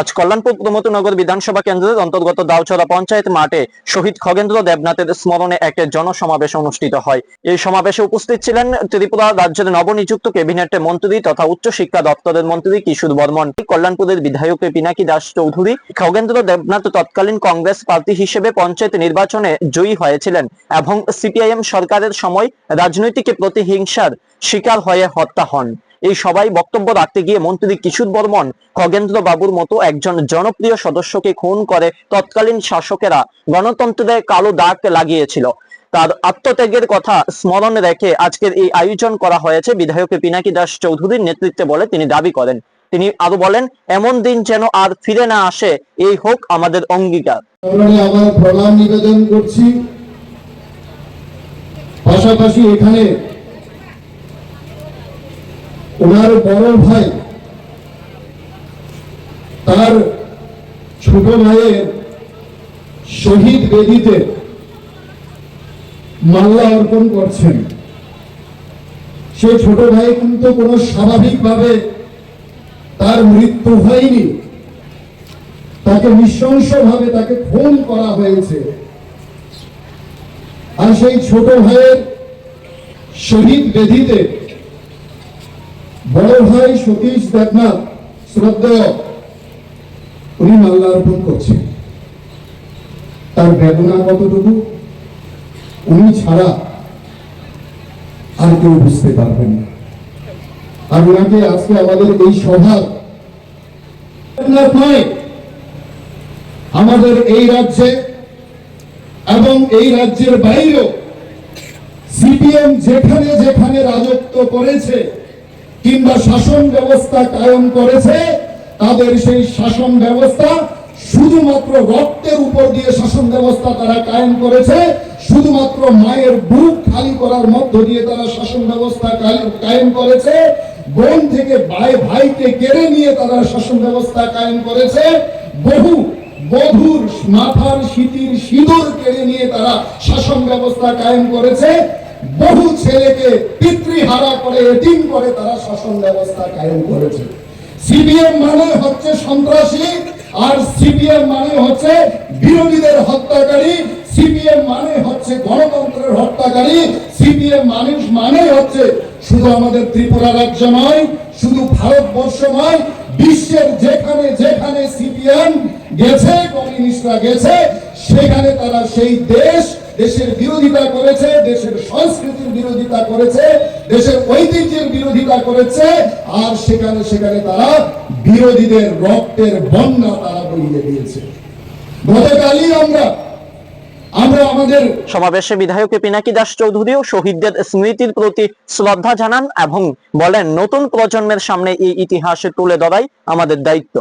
আজ কল্যাণপুর প্রমোদনগর বিধানসভা কেন্দ্রের অন্তর্গত দাউচড়া পঞ্চায়েত মাঠে শহীদ খগেন্দ্র দেবনাথের স্মরণে এক জনসমাবেশ অনুষ্ঠিত হয়। এই সমাবেশে উপস্থিত ছিলেন ত্রিপুরা রাজ্যের নবনিযুক্ত ক্যাবিনেট মন্ত্রী তথা উচ্চ শিক্ষা দপ্তরের মন্ত্রী কিশোর বর্মন। কল্যাণপুরের বিধায়ক পিনাকি দাস চৌধুরী খগেন্দ্র দেবনাথ তৎকালীন কংগ্রেস প্রার্থী হিসেবে পঞ্চায়েত নির্বাচনে জয়ী হয়েছিলেন এবং সিপিআইএম সরকারের সময় রাজনৈতিক প্রতিহিংসার শিকার হয়ে হত্যা হন। এই সবাই বক্তব্য রাখতে গিয়ে মন্ত্রী কিশোর বর্মন খগেন্দ্র বাবুর মতো একজন জনপ্রিয় সদস্যকে খুন করে তৎকালীন শাসকেরা। গণতন্ত্রে কালো দাগ লাগিয়েছিল। তার আত্মত্যাগের কথা স্মরণ রেখে আজকের এই আয়োজন করা হয়েছে বিধায়ক পিনাকি দাস চৌধুরীর নেতৃত্বে বলে তিনি দাবি করেন। তিনি আরও বলেন, এমন দিন যেন আর ফিরে না আসে, এই হোক আমাদের অঙ্গীকার। পাশাপাশি এখানে ওনার বড় ভাই, তার ছোট ভাইয়ের শহীদ বেদিতে মাল্লা অর্পণ করছেন। সে ছোট ভাই কিন্তু কোনো স্বাভাবিকভাবে তার মৃত্যু হয়নি। তাকে নৃশংসভাবে তাকে খুন করা হয়েছে। আর সেই ছোট ভাইয়ের শহীদ বেদিতে বড় ভাই সতীশ দেবনাথ, শ্রদ্ধেয়, উনি মাল্লা অর্পণ করছেন। তার বেদনা কতটুকু? উনি ছাড়া আর কেউ বুঝতে পারবেন না। আর ওনাকে আজকে আমাদের এই সভা দেবনাথ নয়, আমাদের এই রাজ্যে এবং এই রাজ্যের বাইরেও সিপিএম যেখানে যেখানে রাজত্ব করেছে শাসন ব্যবস্থা কায়েম করেছে, তাদের সেই শাসন ব্যবস্থা শুধুমাত্র রক্তের উপর দিয়ে শাসন ব্যবস্থা তারা কায়েম করেছে, শুধুমাত্র মায়ের বুক খালি করার মধ্য দিয়ে তারা শাসন ব্যবস্থা কায়ে- কায়েম করেছে, বোন থেকে ভাই, ভাইকে কেড়ে নিয়ে তারা শাসন ব্যবস্থা কায়েম করেছে, বহু বধুর মাথার শীতির সিঁদুর কেড়ে নিয়ে তারা শাসন ব্যবস্থা কায়েম করেছে। বহু ছেলেকে পিতৃহারা করে এটিম করে তারা শাসন ব্যবস্থা কায়েম করেছে। সিপিএম মানে হচ্ছে সন্ত্রাসী, আর সিপিএম মানে হচ্ছে বিরোধীদের হত্যাকারী, সিপিএম মানে হচ্ছে গণতন্ত্রের হত্যাকারী, সিপিএম মানুষ মানে হচ্ছে শুধু আমাদের ত্রিপুরা রাজ্য নয়, শুধু ভারতবর্ষ নয়, বিশ্বের যেখানে যেখানে সিপিএম গেছে কমিউনিস্টরা গেছে, সেখানে তারা সেই দেশ দেশের বিরোধিতা করেছে, দেশের সংস্কৃতির বিরোধিতা করেছে, দেশের ঐতিহ্যের বিরোধিতা করেছে, আর সেখানে সেখানে তারা বিরোধীদের রক্তের বন্যা তারা বইয়ে দিয়েছে। গতকালই আমরা সমাবেশে বিধায়ক পিনাকি দাস চৌধুরীও শহীদদের স্মৃতির প্রতি শ্রদ্ধা জানান এবং বলেন, নতুন প্রজন্মের সামনে এই ইতিহাস তুলে ধরাই আমাদের দায়িত্ব।